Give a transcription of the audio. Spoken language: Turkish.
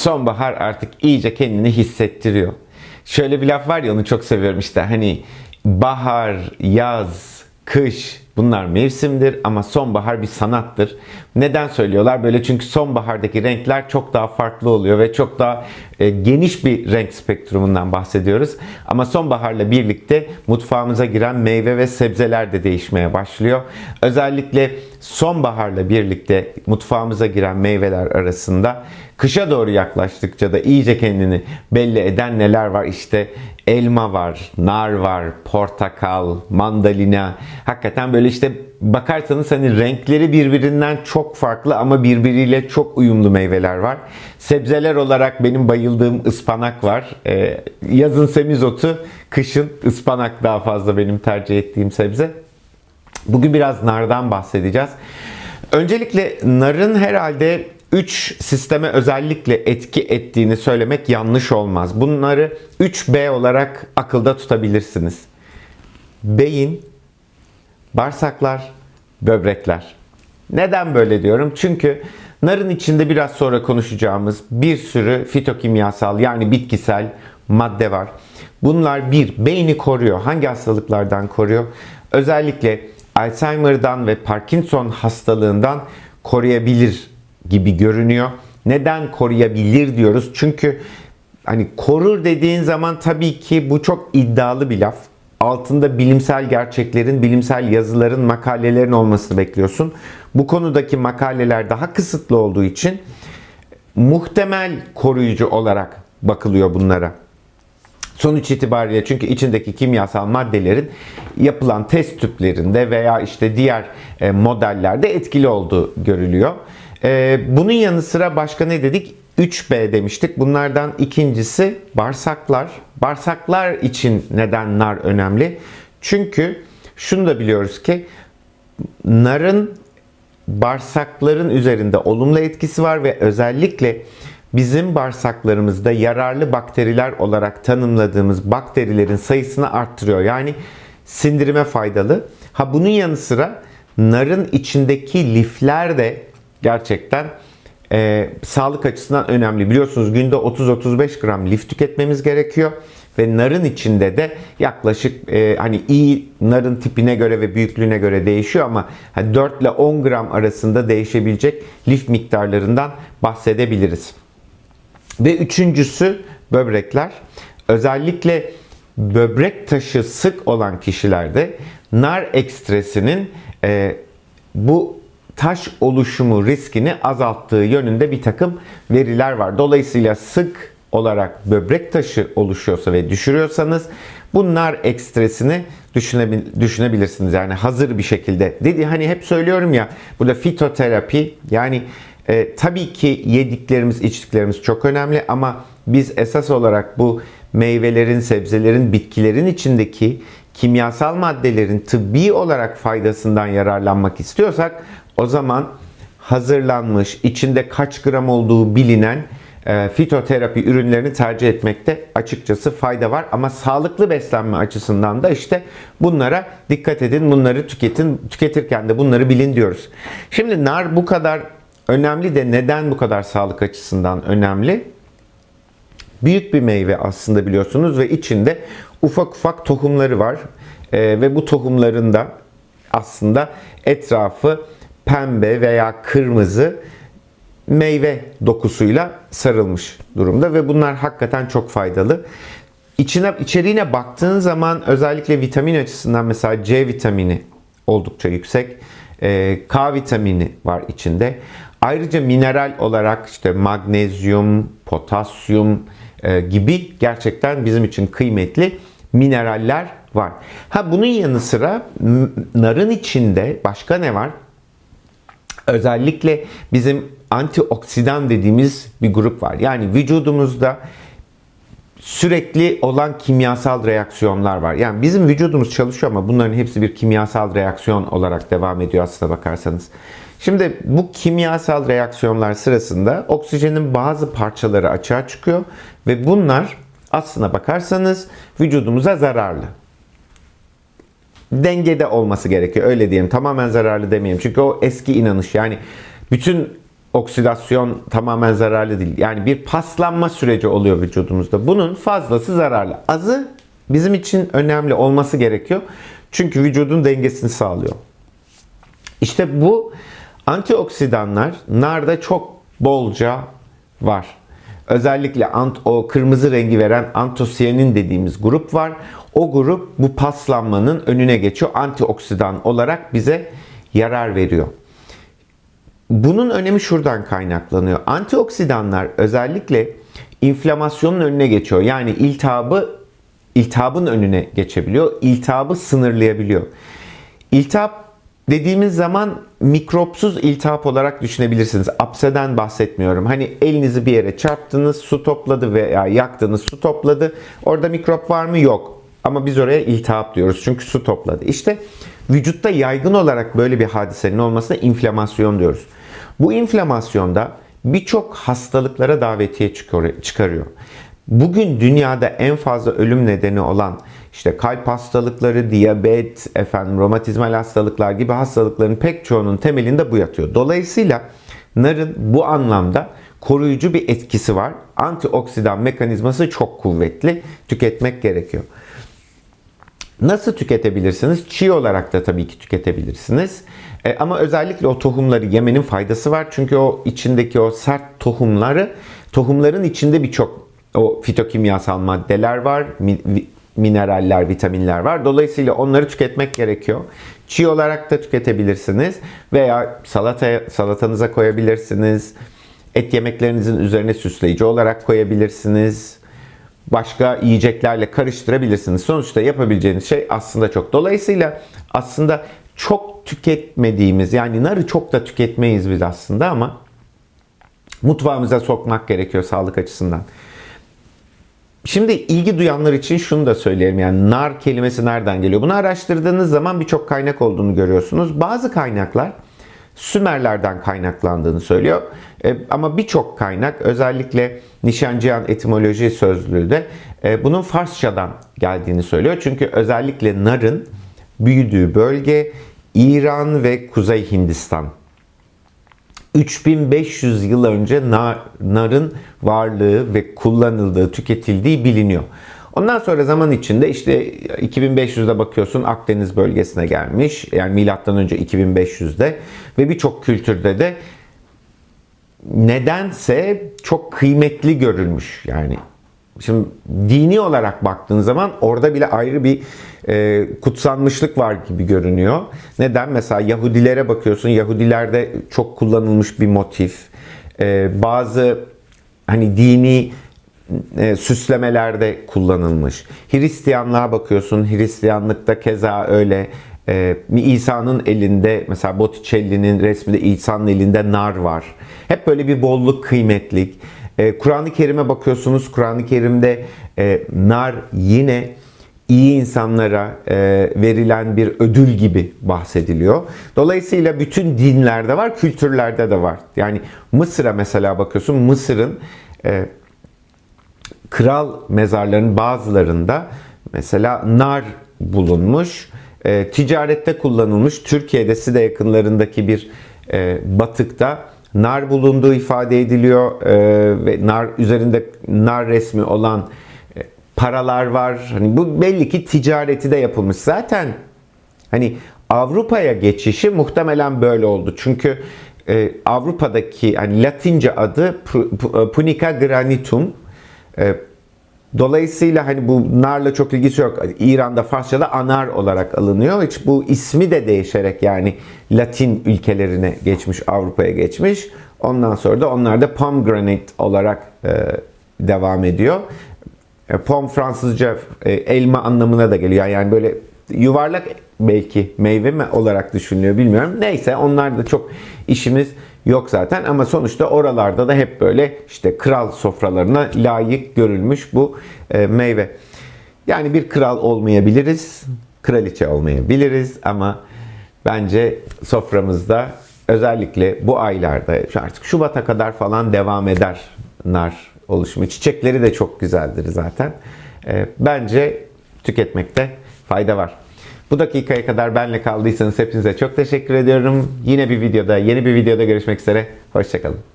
sonbahar artık iyice kendini hissettiriyor. Şöyle bir laf var ya onu çok seviyorum işte hani bahar, yaz, kış bunlar mevsimdir ama sonbahar bir sanattır. Neden söylüyorlar? Böyle çünkü sonbahardaki renkler çok daha farklı oluyor ve çok daha e, geniş bir renk spektrumundan bahsediyoruz. Ama sonbaharla birlikte mutfağımıza giren meyve ve sebzeler de değişmeye başlıyor. Özellikle sonbaharla birlikte mutfağımıza giren meyveler arasında kışa doğru yaklaştıkça da iyice kendini belli eden neler var? İşte elma var, nar var, portakal, mandalina. Hakikaten böyle işte bakarsanız hani renkleri birbirinden çok farklı ama birbiriyle çok uyumlu meyveler var. Sebzeler olarak benim bayıldığım ıspanak var. Ee, yazın semizotu, kışın ıspanak daha fazla benim tercih ettiğim sebze. Bugün biraz nardan bahsedeceğiz. Öncelikle narın herhalde 3 sisteme özellikle etki ettiğini söylemek yanlış olmaz. Bunları 3B olarak akılda tutabilirsiniz. Beyin, bağırsaklar, böbrekler. Neden böyle diyorum? Çünkü narın içinde biraz sonra konuşacağımız bir sürü fitokimyasal yani bitkisel madde var. Bunlar bir, beyni koruyor. Hangi hastalıklardan koruyor? Özellikle Alzheimer'dan ve Parkinson hastalığından koruyabilir gibi görünüyor. Neden koruyabilir diyoruz? Çünkü hani korur dediğin zaman tabii ki bu çok iddialı bir laf. Altında bilimsel gerçeklerin, bilimsel yazıların, makalelerin olmasını bekliyorsun. Bu konudaki makaleler daha kısıtlı olduğu için muhtemel koruyucu olarak bakılıyor bunlara. Sonuç itibariyle çünkü içindeki kimyasal maddelerin yapılan test tüplerinde veya işte diğer e, modellerde etkili olduğu görülüyor. E, bunun yanı sıra başka ne dedik? 3B demiştik. Bunlardan ikincisi bağırsaklar. Bağırsaklar için neden nar önemli? Çünkü şunu da biliyoruz ki narın bağırsakların üzerinde olumlu etkisi var ve özellikle bizim bağırsaklarımızda yararlı bakteriler olarak tanımladığımız bakterilerin sayısını arttırıyor. Yani sindirime faydalı. Ha bunun yanı sıra narın içindeki lifler de gerçekten e, sağlık açısından önemli. Biliyorsunuz günde 30-35 gram lif tüketmemiz gerekiyor ve narın içinde de yaklaşık e, hani iyi narın tipine göre ve büyüklüğüne göre değişiyor ama 4 ile 10 gram arasında değişebilecek lif miktarlarından bahsedebiliriz. Ve üçüncüsü böbrekler. Özellikle böbrek taşı sık olan kişilerde nar ekstresinin e, bu taş oluşumu riskini azalttığı yönünde bir takım veriler var. Dolayısıyla sık olarak böbrek taşı oluşuyorsa ve düşürüyorsanız bu nar ekstresini düşünebilirsiniz. Yani hazır bir şekilde. Dedi hani hep söylüyorum ya burada fitoterapi yani e, tabii ki yediklerimiz, içtiklerimiz çok önemli ama biz esas olarak bu meyvelerin, sebzelerin, bitkilerin içindeki kimyasal maddelerin tıbbi olarak faydasından yararlanmak istiyorsak o zaman hazırlanmış, içinde kaç gram olduğu bilinen e, fitoterapi ürünlerini tercih etmekte açıkçası fayda var. Ama sağlıklı beslenme açısından da işte bunlara dikkat edin, bunları tüketin, tüketirken de bunları bilin diyoruz. Şimdi nar bu kadar önemli de neden bu kadar sağlık açısından önemli? Büyük bir meyve aslında biliyorsunuz ve içinde ufak ufak tohumları var. E, ve bu tohumların da aslında etrafı pembe veya kırmızı meyve dokusuyla sarılmış durumda ve bunlar hakikaten çok faydalı. İçine, içeriğine baktığın zaman özellikle vitamin açısından mesela C vitamini oldukça yüksek. E, K vitamini var içinde. Ayrıca mineral olarak işte magnezyum, potasyum e, gibi gerçekten bizim için kıymetli mineraller var. Ha bunun yanı sıra narın içinde başka ne var? Özellikle bizim antioksidan dediğimiz bir grup var. Yani vücudumuzda sürekli olan kimyasal reaksiyonlar var. Yani bizim vücudumuz çalışıyor ama bunların hepsi bir kimyasal reaksiyon olarak devam ediyor aslına bakarsanız. Şimdi bu kimyasal reaksiyonlar sırasında oksijenin bazı parçaları açığa çıkıyor ve bunlar aslına bakarsanız vücudumuza zararlı. Dengede olması gerekiyor öyle diyelim. Tamamen zararlı demeyeyim. Çünkü o eski inanış yani bütün oksidasyon tamamen zararlı değil. Yani bir paslanma süreci oluyor vücudumuzda. Bunun fazlası zararlı. Azı bizim için önemli olması gerekiyor. Çünkü vücudun dengesini sağlıyor. İşte bu antioksidanlar narda çok bolca var. Özellikle ant, o kırmızı rengi veren antosiyanin dediğimiz grup var. O grup bu paslanmanın önüne geçiyor. Antioksidan olarak bize yarar veriyor. Bunun önemi şuradan kaynaklanıyor. Antioksidanlar özellikle inflamasyonun önüne geçiyor. Yani iltihabı iltihabın önüne geçebiliyor. İltihabı sınırlayabiliyor. İltihap dediğimiz zaman mikropsuz iltihap olarak düşünebilirsiniz. Apseden bahsetmiyorum. Hani elinizi bir yere çarptınız, su topladı veya yaktınız, su topladı. Orada mikrop var mı? Yok. Ama biz oraya iltihap diyoruz çünkü su topladı. İşte vücutta yaygın olarak böyle bir hadisenin olmasına inflamasyon diyoruz. Bu inflamasyonda birçok hastalıklara davetiye çıkarıyor. Bugün dünyada en fazla ölüm nedeni olan işte kalp hastalıkları, diyabet, efendim romatizmal hastalıklar gibi hastalıkların pek çoğunun temelinde bu yatıyor. Dolayısıyla narın bu anlamda koruyucu bir etkisi var. Antioksidan mekanizması çok kuvvetli. Tüketmek gerekiyor. Nasıl tüketebilirsiniz? Çiğ olarak da tabii ki tüketebilirsiniz. E, ama özellikle o tohumları yemenin faydası var. Çünkü o içindeki o sert tohumları, tohumların içinde birçok o fitokimyasal maddeler var, mineraller, vitaminler var. Dolayısıyla onları tüketmek gerekiyor. Çiğ olarak da tüketebilirsiniz veya salata salatanıza koyabilirsiniz. Et yemeklerinizin üzerine süsleyici olarak koyabilirsiniz. Başka yiyeceklerle karıştırabilirsiniz. Sonuçta yapabileceğiniz şey aslında çok. Dolayısıyla aslında çok tüketmediğimiz yani narı çok da tüketmeyiz biz aslında ama mutfağımıza sokmak gerekiyor sağlık açısından. Şimdi ilgi duyanlar için şunu da söyleyelim. Yani nar kelimesi nereden geliyor? Bunu araştırdığınız zaman birçok kaynak olduğunu görüyorsunuz. Bazı kaynaklar Sümerlerden kaynaklandığını söylüyor. E, ama birçok kaynak özellikle Nişancıyan etimoloji sözlüğü de e, bunun Farsçadan geldiğini söylüyor. Çünkü özellikle narın büyüdüğü bölge İran ve Kuzey Hindistan 3500 yıl önce nar, narın varlığı ve kullanıldığı, tüketildiği biliniyor. Ondan sonra zaman içinde işte 2500'de bakıyorsun Akdeniz bölgesine gelmiş. Yani milattan önce 2500'de ve birçok kültürde de nedense çok kıymetli görülmüş. Yani Şimdi dini olarak baktığın zaman orada bile ayrı bir e, kutsanmışlık var gibi görünüyor. Neden? Mesela Yahudilere bakıyorsun. Yahudilerde çok kullanılmış bir motif. E, bazı hani dini e, süslemelerde kullanılmış. Hristiyanlığa bakıyorsun. Hristiyanlıkta keza öyle. E, İsa'nın elinde mesela Botticelli'nin resminde İsa'nın elinde nar var. Hep böyle bir bolluk, kıymetlik. E, Kur'an-ı Kerim'e bakıyorsunuz. Kur'an-ı Kerim'de e, nar yine iyi insanlara e, verilen bir ödül gibi bahsediliyor. Dolayısıyla bütün dinlerde var, kültürlerde de var. Yani Mısır'a mesela bakıyorsun, Mısır'ın e, kral mezarlarının bazılarında mesela nar bulunmuş. Ticarette kullanılmış. Türkiye'de Side yakınlarındaki bir e, batıkta nar bulunduğu ifade ediliyor e, ve nar üzerinde nar resmi olan e, paralar var. Hani bu belli ki ticareti de yapılmış. Zaten hani Avrupa'ya geçişi muhtemelen böyle oldu. Çünkü e, Avrupa'daki hani Latince adı Punica granitum. E, Dolayısıyla hani bu narla çok ilgisi yok. İran'da Farsça'da anar olarak alınıyor. Hiç bu ismi de değişerek yani Latin ülkelerine geçmiş, Avrupa'ya geçmiş. Ondan sonra da onlar da pomegranate olarak e, devam ediyor. E, pom Fransızca e, elma anlamına da geliyor. Yani böyle yuvarlak belki meyve mi olarak düşünülüyor bilmiyorum. Neyse onlar da çok işimiz yok zaten ama sonuçta oralarda da hep böyle işte kral sofralarına layık görülmüş bu e, meyve. Yani bir kral olmayabiliriz, kraliçe olmayabiliriz ama bence soframızda özellikle bu aylarda artık Şubat'a kadar falan devam eder nar oluşumu. Çiçekleri de çok güzeldir zaten. E, bence tüketmekte fayda var. Bu dakikaya kadar benle kaldıysanız hepinize çok teşekkür ediyorum. Yine bir videoda, yeni bir videoda görüşmek üzere. Hoşçakalın.